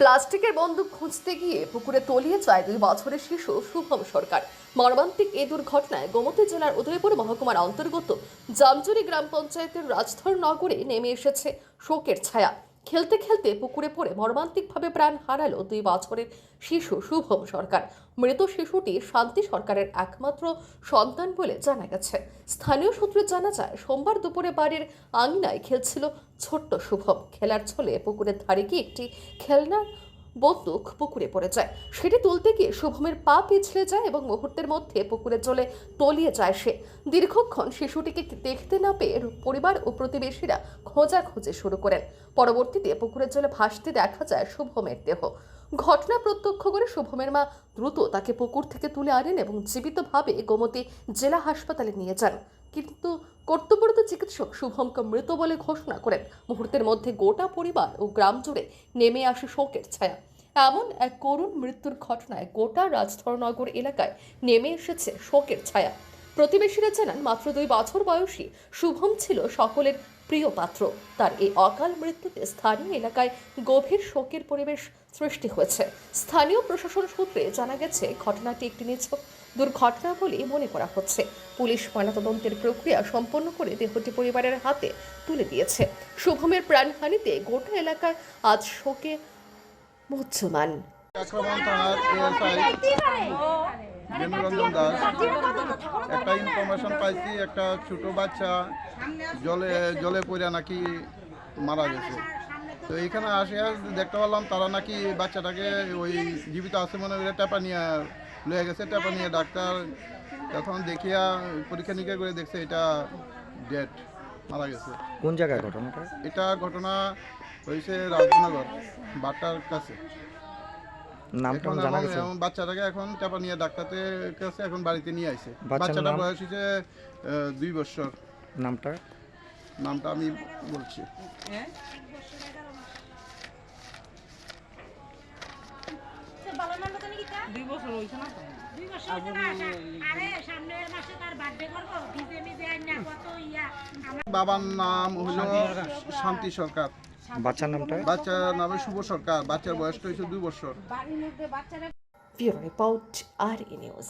প্লাস্টিকের বন্দুক খুঁজতে গিয়ে পুকুরে তলিয়ে যায় দুই বছরের শিশু শুভম সরকার। মর্মান্তিক এ দুর্ঘটনায় গোমতী জেলার উদয়পুর মহকুমার অন্তর্গত জামজুরি গ্রাম পঞ্চায়েতের রাজধর নগরে নেমে এসেছে শোকের ছায়া। খেলতে খেলতে পুকুরে পড়ে মর্মান্তিকভাবে প্রাণ হারালো দুই বছরের শিশু শুভম সরকার। মৃত শিশুটি শান্তি সরকারের একমাত্র সন্তান বলে জানা গেছে। স্থানীয় সূত্রে জানা যায়, সোমবার দুপুরে বাড়ির আঙিনায় খেলছিল ছোট্ট শুভম। খেলার ছলে পুকুরের ধারে গিয়ে একটি খেলনার বন্দুক পুকুরে পড়ে যায় সেটি তুলতে গিয়ে শুভমের পা পিছলে যায় এবং মুহূর্তের মধ্যে পুকুরে জলে তলিয়ে যায় সে। দীর্ঘক্ষণ শিশুটিকে দেখতে না পেয়ে পরিবার ও প্রতিবেশীরা খোঁজাখুঁজি শুরু করেন। পরবর্তীতে পুকুরের জলে ভাসতে দেখা যায় শুভমের দেহ। ঘটনা প্রত্যক্ষ করে শুভমের মা দ্রুত তাকে পুকুর থেকে তুলে আনেন এবং জীবিতভাবে গোমতী জেলা হাসপাতালে নিয়ে যান। কিন্তু কর্তব্যরত চিকিৎসক শুভমকে মৃত বলে ঘোষণা করেন। মুহূর্তের মধ্যে গোটা পরিবার ও গ্রাম জুড়ে নেমে আসে শোকের ছায়া। এমন এক করুণ মৃত্যুর ঘটনায় গোটা রাজধরনগর এলাকায় নেমে এসেছে শোকের ছায়া। প্রতিবেশীরা জানান, মাত্র দুই বছর বয়সী শুভম ছিল সকলের প্রিয় পাত্র। তার এই অকাল মৃত্যুতে স্থানীয় এলাকায় গভীর শোকের পরিবেশ সৃষ্টি হয়েছে। স্থানীয় প্রশাসন সূত্রে জানা গেছে, ঘটনাটি একটি নিছক দুর্ঘটনা বলে মনে করা হচ্ছে। পুলিশ ময়নাতদন্তের প্রক্রিয়া সম্পন্ন করে দেহটি পরিবারের হাতে তুলে দিয়েছে। শুভমের প্রাণহানিতে গোটা এলাকায় আজ শোকে মুহ্যমান বেনুরঞ্জন দাস একটা ইনফরমেশন পাইছি একটা ছোট বাচ্চা জলে জলে পড়ে নাকি মারা গেছে। তো এইখানে আসে দেখতে পারলাম তারা নাকি বাচ্চাটাকে ওই জীবিত আছে মনে করে টেপা নিয়ে লয়ে গেছে টেপা নিয়ে ডাক্তার তখন দেখিয়া পরীক্ষা নিরীক্ষা করে দেখছে এটা ডেট মারা গেছে। কোন জায়গায় ঘটনাটা? এটা ঘটনা হয়েছে রাজনগর বাটার কাছে। নামটা জানা গেছে? বাচ্চাটাকে এখন চাপা নিয়ে ডাক্তারের কাছে এখন বাড়িতে নিয়ে বাচ্চাটার বয়স হচ্ছে আহ, দুই বছর। নামটা? নামটা আমি বলছি। দুই বছর হয়েছে না দুই বছর হয়েছে না? আসা। আরে সামনের মাসে তার বার্থডে করব। ভিজে মিজে আইন না কত ইয়া। বাবার নাম হলো শান্তি সরকার। বাচ্চার নামটা? বাচ্চার নামে শুভ সরকার বাচ্চার বয়সটা হয়েছে দুই বছর। ব্যুরো রিপোর্ট আর নিউজ